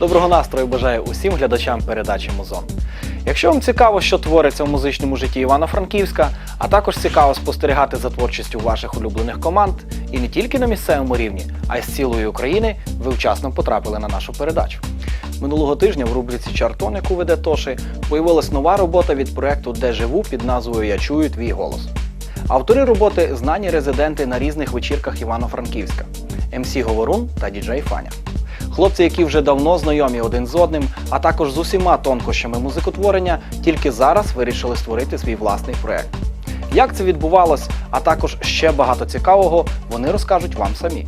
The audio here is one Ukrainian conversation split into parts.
Доброго настрою бажаю усім глядачам передачі Музон. Якщо вам цікаво, що твориться в музичному житті Івано-Франківська, а також цікаво спостерігати за творчістю ваших улюблених команд, і не тільки на місцевому рівні, а й з цілої України, ви вчасно потрапили на нашу передачу. Минулого тижня в рубриці Чартон, яку веде Тоши, появилась нова робота від проекту Де живу під назвою Я чую твій голос. Автори роботи знані резиденти на різних вечірках Івано-Франківська МС Говорун та діджей Фаня. Хлопці, які вже давно знайомі один з одним, а також з усіма тонкощами музикотворення, тільки зараз вирішили створити свій власний проект. Як це відбувалось, а також ще багато цікавого, вони розкажуть вам самі.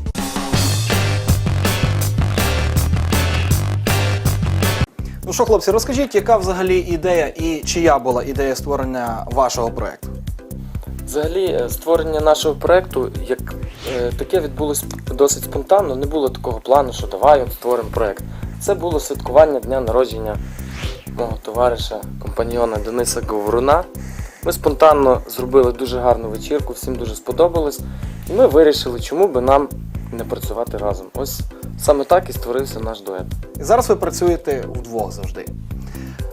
Ну що, хлопці, розкажіть, яка взагалі ідея і чия була ідея створення вашого проекту? Взагалі, е, створення нашого проекту як е, таке відбулось досить спонтанно. Не було такого плану, що давай створимо проект. Це було святкування дня народження мого товариша, компаньйона Дениса Говоруна. Ми спонтанно зробили дуже гарну вечірку, всім дуже сподобалось. І ми вирішили, чому би нам не працювати разом. Ось саме так і створився наш дует. І зараз ви працюєте вдвох завжди.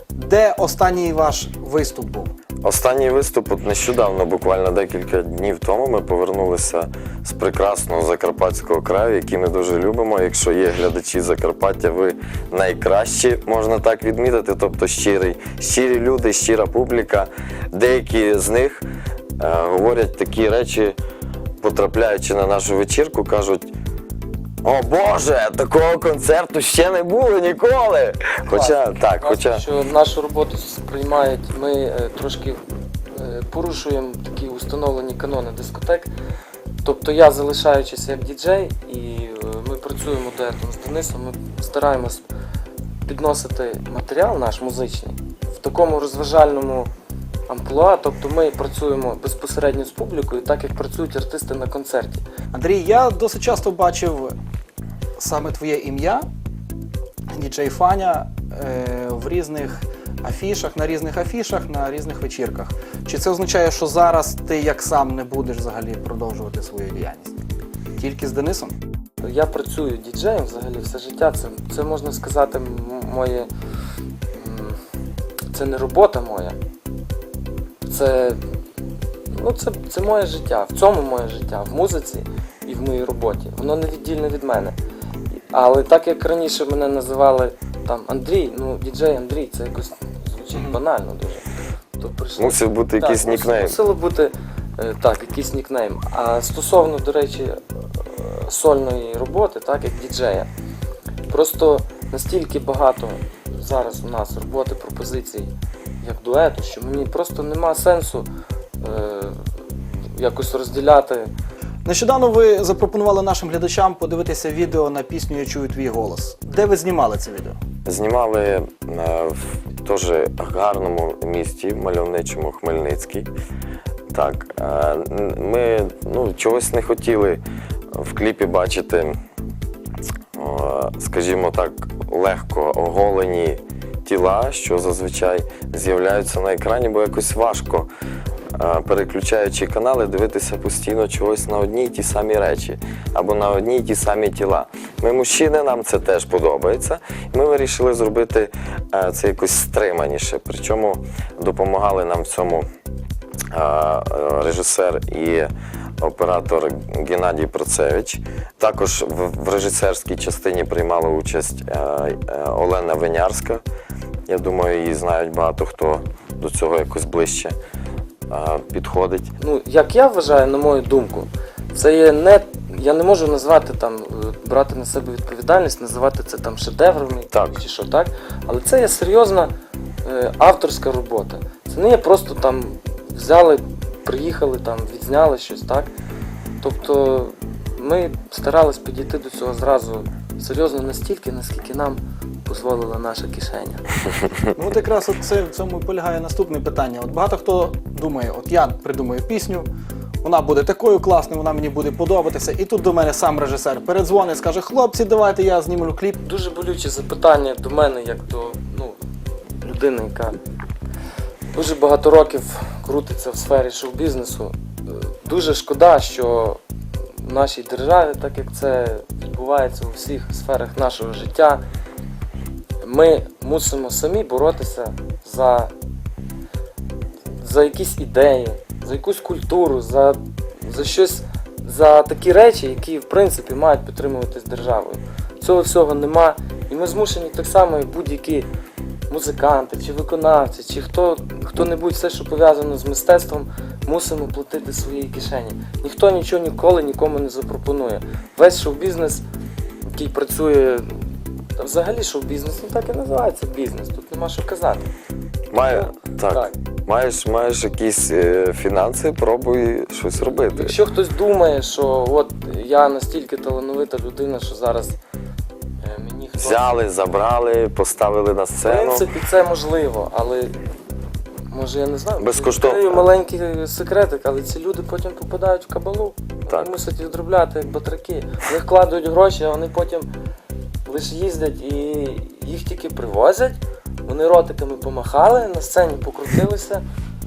Де останній ваш виступ був? Останній виступ от нещодавно, буквально декілька днів тому, ми повернулися з прекрасного Закарпатського краю, який ми дуже любимо. Якщо є глядачі Закарпаття, ви найкращі, можна так відмітити, тобто щирий, щирі люди, щира публіка. Деякі з них е, говорять такі речі, потрапляючи на нашу вечірку, кажуть. О Боже, такого концерту ще не було ніколи. Хоча так, хоча що нашу роботу сприймають, ми е, трошки е, порушуємо такі установлені канони дискотек. Тобто я залишаючись як діджей, і е, ми працюємо дуетом з Денисом, ми стараємось підносити матеріал наш музичний в такому розважальному амплуа. Тобто ми працюємо безпосередньо з публікою, так як працюють артисти на концерті. Андрій, я досить часто бачив саме твоє ім'я, діджей Фаня, е, в різних афішах, на різних афішах, на різних вечірках. Чи це означає, що зараз ти як сам не будеш взагалі продовжувати свою діяльність? Тільки з Денисом? Я працюю діджеєм взагалі все життя. Це, це можна сказати, моє. Це не робота моя. Це, ну, це, це моє життя. В цьому моє життя, в музиці і в моїй роботі. Воно не віддільне від мене. Але так як раніше мене називали там Андрій, ну діджей Андрій, це якось звучить банально дуже. То прийшло мусив бути якийсь нікнейм. Мусило бути е, так, якийсь нікнейм. А стосовно, до речі, е, сольної роботи, так, як діджея, просто настільки багато зараз у нас роботи, пропозицій як дуету, що мені просто нема сенсу е, якось розділяти. Нещодавно ви запропонували нашим глядачам подивитися відео на пісню Я чую твій голос. Де ви знімали це відео? Знімали е, в теж гарному місті, мальовничому Хмельницький. Так, е, ми ну, чогось не хотіли в кліпі бачити, о, скажімо так, легко оголені тіла, що зазвичай з'являються на екрані, бо якось важко, е, переключаючи канали, дивитися постійно чогось на одні й ті самі речі або на одні й ті самі тіла. Ми мужчини, нам це теж подобається. Ми вирішили зробити е, це якось стриманіше. Причому допомагали нам в цьому е, режисер і оператор Геннадій Процевич. Також в, режисерській частині приймала участь е, Олена Винярська. Я думаю, її знають багато хто до цього якось ближче підходить. Ну, як я вважаю, на мою думку, це є не. Я не можу назвати там, е, брати на себе відповідальність, називати це там шедеврами Так. чи що так. Але це є серйозна е, авторська робота. Це не є просто там взяли, приїхали, там, відзняли щось, так? Тобто ми старались підійти до цього зразу серйозно настільки, наскільки нам дозволила наша кишеня. Ну, от якраз от це в цьому і полягає наступне питання. От багато хто думає, от я придумаю пісню, вона буде такою класною, вона мені буде подобатися. І тут до мене сам режисер передзвонить, скаже, хлопці, давайте я знімлю кліп. Дуже болюче запитання до мене, як до ну, людини, яка дуже багато років крутиться в сфері шоу-бізнесу. Е, Дуже шкода, що в нашій державі, так як це відбувається у всіх сферах нашого життя, ми мусимо самі боротися за, за якісь ідеї, за якусь культуру, за, за щось, за такі речі, які в принципі мають підтримуватись державою. Цього всього нема. І ми змушені так само, як будь-які музиканти чи виконавці, чи хто, хто-небудь все, що пов'язано з мистецтвом, мусимо платити свої кишені. Ніхто нічого ніколи нікому не запропонує. Весь шоу-бізнес, який працює, та взагалі шоу-бізнес, ну так і називається бізнес, тут нема що казати. Має, так, Так. Маєш, маєш якісь е, фінанси, пробуй щось робити. Якщо хтось думає, що от я настільки талановита людина, що зараз е, мені хтось... Взяли, забрали, поставили на В сцену. принципі, це можливо, але може я не знаю. Безкоштовно. відкрию маленький секретик, але ці люди потім попадають в кабалу. Так. Вони мусять відробляти як батраки. Вони вкладають гроші, а вони потім лише їздять і їх тільки привозять. Вони ротиками помахали, на сцені покрутилися,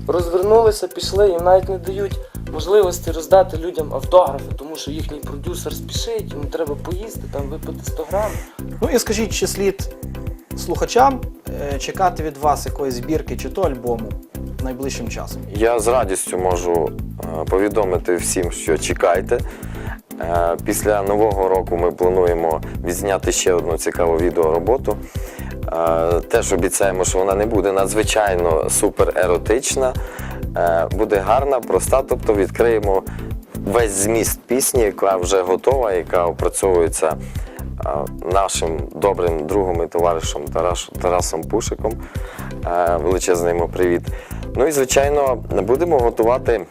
розвернулися, пішли, їм навіть не дають можливості роздати людям автографи, тому що їхній продюсер спішить, йому треба поїсти, там випити 100 грам. Ну і скажіть, чи слід слухачам е, чекати від вас якоїсь збірки чи то альбому найближчим часом? Я з радістю можу е, повідомити всім, що чекайте. Е, Після нового року ми плануємо відзняти ще одну цікаву відеороботу. Теж обіцяємо, що вона не буде надзвичайно супер еротична, е, буде гарна, проста. Тобто відкриємо весь зміст пісні, яка вже готова, яка опрацьовується нашим добрим другом і товаришем Тарасом Пушиком. Е, Величезний йому привіт. Ну і звичайно, будемо готувати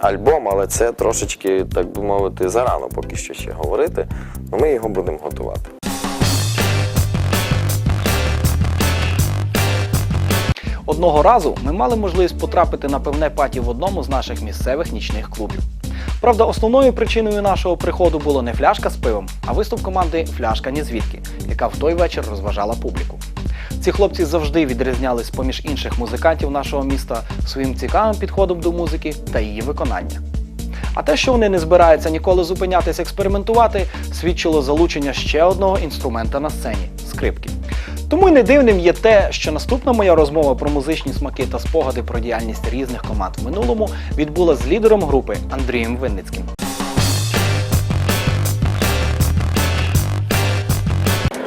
альбом, але це трошечки, так би мовити, зарано поки що ще говорити. Ну, ми його будемо готувати. Одного разу ми мали можливість потрапити на певне паті в одному з наших місцевих нічних клубів. Правда, основною причиною нашого приходу було не фляжка з пивом, а виступ команди Фляжка ні звідки, яка в той вечір розважала публіку. Ці хлопці завжди відрізнялись поміж інших музикантів нашого міста своїм цікавим підходом до музики та її виконання. А те, що вони не збираються ніколи зупинятись експериментувати, свідчило залучення ще одного інструмента на сцені скрипки. Тому й не дивним є те, що наступна моя розмова про музичні смаки та спогади про діяльність різних команд в минулому відбула з лідером групи Андрієм Винницьким.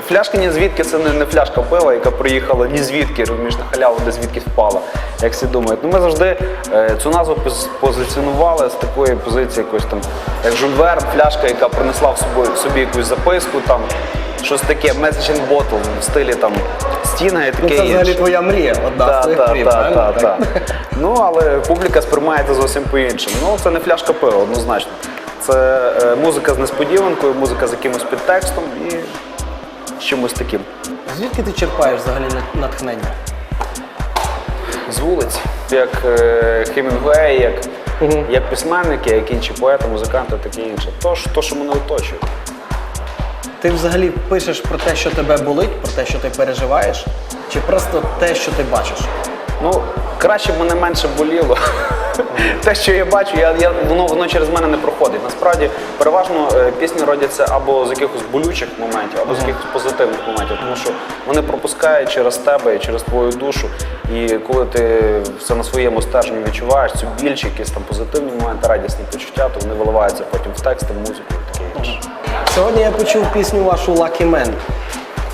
Фляжка ні звідки це не, не фляжка пива, яка приїхала ні звідки, розумієш, на халяву, де звідки впала, як всі думають. Ну ми завжди е, цю назву позиціонували з такої позиції якось там, як Жюль Верн, фляжка, яка принесла в собі, собі якусь записку, там щось таке, message in bottle в стилі там стіна і таке Ну, це взагалі інше. твоя мрія, одна з Так, твоїх так, мрій, так, правильно? так, так. Ну, але публіка сприймає це зовсім по-іншому. Ну, це не фляжка пива, однозначно. Це е, музика з несподіванкою, музика з якимось підтекстом і з чимось таким. Звідки ти черпаєш взагалі натхнення? З вулиць. Як е, Хемінгуей, як, як письменники, як інші поети, музиканти, таке інше. То, що мене оточує. Ти взагалі пишеш про те, що тебе болить, про те, що ти переживаєш, чи просто те, що ти бачиш? Ну, краще б мене менше боліло. Те, що я бачу, я, я, воно, воно через мене не проходить. Насправді, переважно е, пісні родяться або з якихось болючих моментів, або з якихось позитивних моментів, тому що вони пропускають через тебе і через твою душу. І коли ти все на своєму стержні відчуваєш цю більш якісь там позитивні моменти, радісні почуття, то вони виливаються потім в тексти, в музику і таке інше. Сьогодні я почув пісню вашу Lucky Man.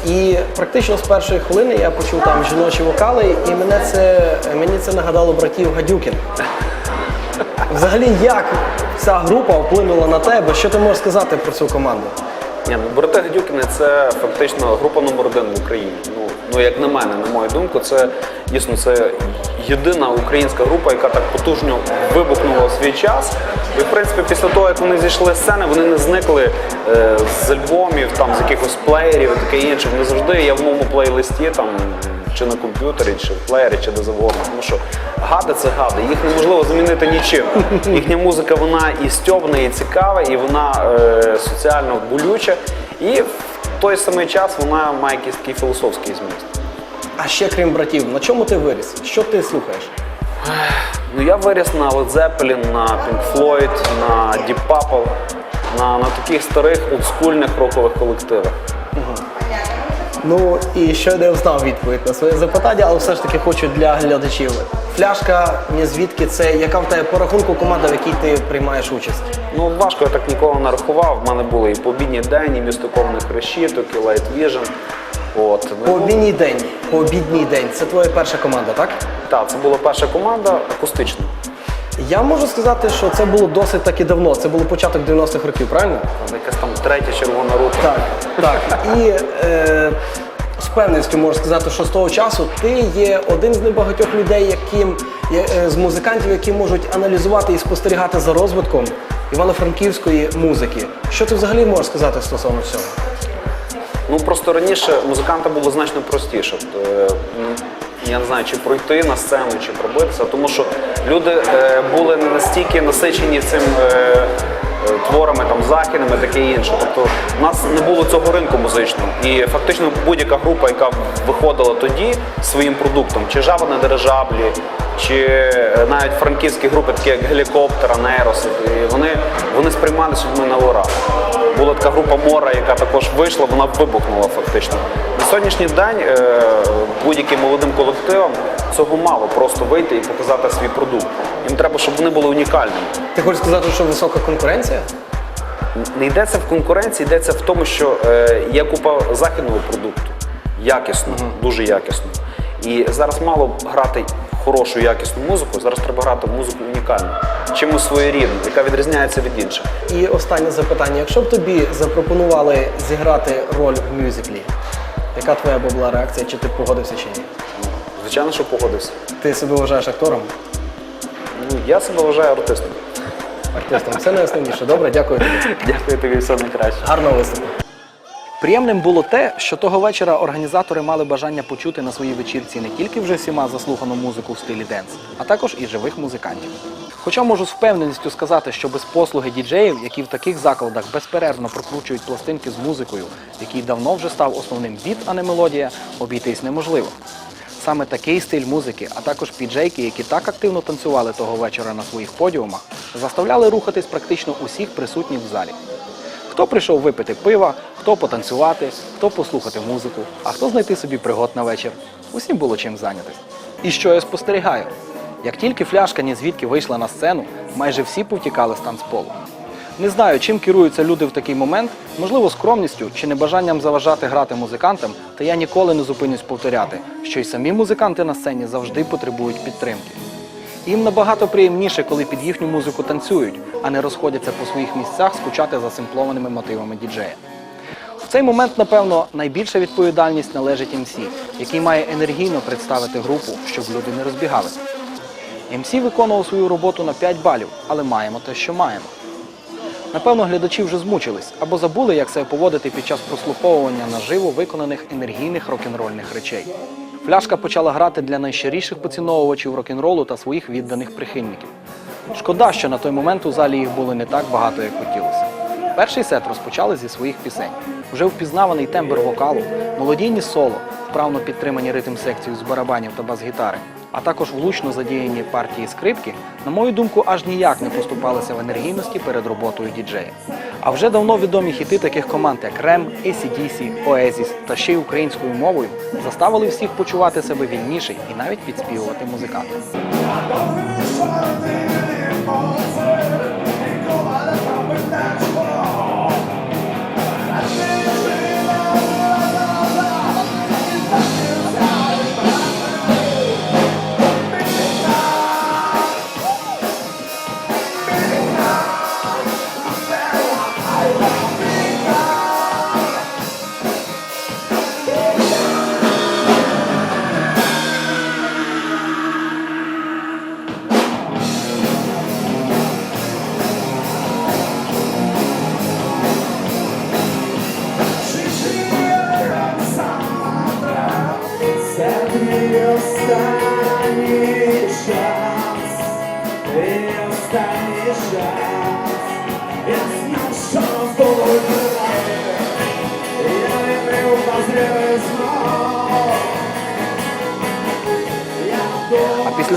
І практично з першої хвилини я почув там жіночі вокали, і мене це, мені це нагадало братів Гадюкін. Взагалі, як ця група вплинула на тебе? Що ти можеш сказати про цю команду? Ні, ну брати Гадюкіни це фактично група номер один в Україні. Ну, ну як на мене, на мою думку, це дійсно це єдина українська група, яка так потужно вибухнула свій час. І в принципі, після того, як вони зійшли з сцени, вони не зникли е, з альбомів, там з якихось плеєрів і таке інше. Вони завжди є в моєму плейлисті там. Чи на комп'ютері, чи в плеєрі, чи де завгодно. Тому що гади це гади, їх неможливо замінити нічим. Їхня музика вона і стьобна, і цікава, і вона е, соціально болюча. І в той самий час вона має якийсь такий філософський зміст. А ще крім братів, на чому ти виріс? Що ти слухаєш? Ну я виріс на Led Zeppelin, на Pink Floyd, на Deep Purple, на, на таких старих олдскульних рокових колективах. Ну і ще не знав відповідь на своє запитання, але все ж таки хочу для глядачів. Фляшка ні звідки це, яка в тебе по рахунку команда, в якій ти приймаєш участь? Ну, важко, я так ніколи не рахував. В мене були і побідні день, і місто кованих решіток, і Light Vision. От. По Ну, обідній день. По обідній день. Це твоя перша команда, так? Так, це була перша команда акустична. Я можу сказати, що це було досить таки давно. Це було початок 90-х років, правильно? Якась там третя червона рута. Так, так. І е, з певністю можу сказати, що з того часу ти є один з небагатьох людей, яким е, з музикантів, які можуть аналізувати і спостерігати за розвитком івано-франківської музики. Що ти взагалі можеш сказати стосовно цього? Ну просто раніше музиканта було значно простіше. Я не знаю, чи пройти на сцену, чи пробитися, тому що люди е, були не настільки насичені цим е, творами, там, західними, таке інше. Тобто в нас не було цього ринку музичного. І фактично будь-яка група, яка виходила тоді своїм продуктом, чи жаба на дирижаблі, чи е, навіть франківські групи, такі як Гелікоптер, Нейрос, вони, вони сприймалися людьми на ура. Була така група Мора, яка також вийшла, вона вибухнула фактично. Сьогоднішній день е, будь-яким молодим колективам цього мало просто вийти і показати свій продукт. Їм треба, щоб вони були унікальними. Ти хочеш сказати, що висока конкуренція? Не йдеться в конкуренції, йдеться в тому, що е, є купа західного продукту, якісного, дуже якісного. І зараз мало грати хорошу якісну музику, зараз треба грати музику унікальну, чимось своєрідну, яка відрізняється від інших. І останнє запитання: якщо б тобі запропонували зіграти роль в мюзиклі, яка твоя була реакція? Чи ти погодився чи ні? Звичайно, що погодився. Ти себе вважаєш актором? Ну, я себе вважаю артистом. Артистом. Це найосновніше. Добре, дякую тобі. Дякую тобі, все найкраще. Гарного виступу. Приємним було те, що того вечора організатори мали бажання почути на своїй вечірці не тільки вже всіма заслухану музику в стилі денс, а також і живих музикантів. Хоча можу з впевненістю сказати, що без послуги діджеїв, які в таких закладах безперервно прокручують пластинки з музикою, який давно вже став основним біт, а не мелодія, обійтись неможливо. Саме такий стиль музики, а також піджейки, які так активно танцювали того вечора на своїх подіумах, заставляли рухатись практично усіх присутніх в залі. Хто прийшов випити пива, хто потанцювати, хто послухати музику, а хто знайти собі пригод на вечір. Усім було чим зайнятись. І що я спостерігаю? Як тільки фляшка ні звідки вийшла на сцену, майже всі повтікали з танцполу. Не знаю, чим керуються люди в такий момент, можливо, скромністю чи небажанням заважати грати музикантам, та я ніколи не зупинюсь повторяти, що й самі музиканти на сцені завжди потребують підтримки. Їм набагато приємніше, коли під їхню музику танцюють, а не розходяться по своїх місцях скучати за симплованими мотивами діджея. В цей момент, напевно, найбільша відповідальність належить МС, який має енергійно представити групу, щоб люди не розбігалися. МС виконував свою роботу на 5 балів, але маємо те, що маємо. Напевно, глядачі вже змучились або забули, як себе поводити під час прослуховування наживо виконаних енергійних рок-н-рольних речей. Фляшка почала грати для найщиріших поціновувачів рок-н-ролу та своїх відданих прихильників. Шкода, що на той момент у залі їх було не так багато, як хотілося. Перший сет розпочали зі своїх пісень. Вже впізнаваний тембр вокалу, молодійні соло, вправно підтримані ритм секцією з барабанів та бас-гітари, а також влучно задіяні партії скрипки, на мою думку, аж ніяк не поступалися в енергійності перед роботою діджея. А вже давно відомі хіти таких команд, як Рем, ACDC, Oasis та ще й українською мовою заставили всіх почувати себе вільніше і навіть підспівувати музикантам.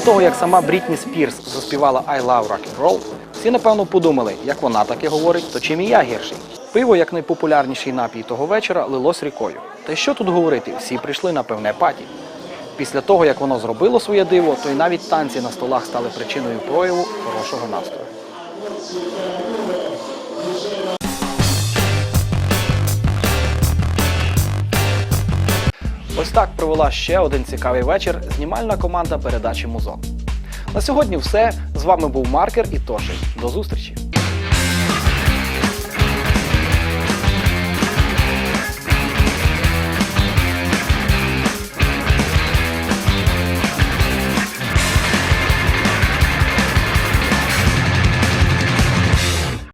Того, як сама Брітні Спірс заспівала I Love Rock and всі напевно подумали, як вона таке говорить, то чим і я гірший. Пиво, як найпопулярніший напій того вечора, лилось рікою. Та й що тут говорити, всі прийшли на певне паті. Після того, як воно зробило своє диво, то й навіть танці на столах стали причиною прояву хорошого настрою. Ось так провела ще один цікавий вечір знімальна команда передачі Музон. На сьогодні все. З вами був Маркер і Тошей. До зустрічі!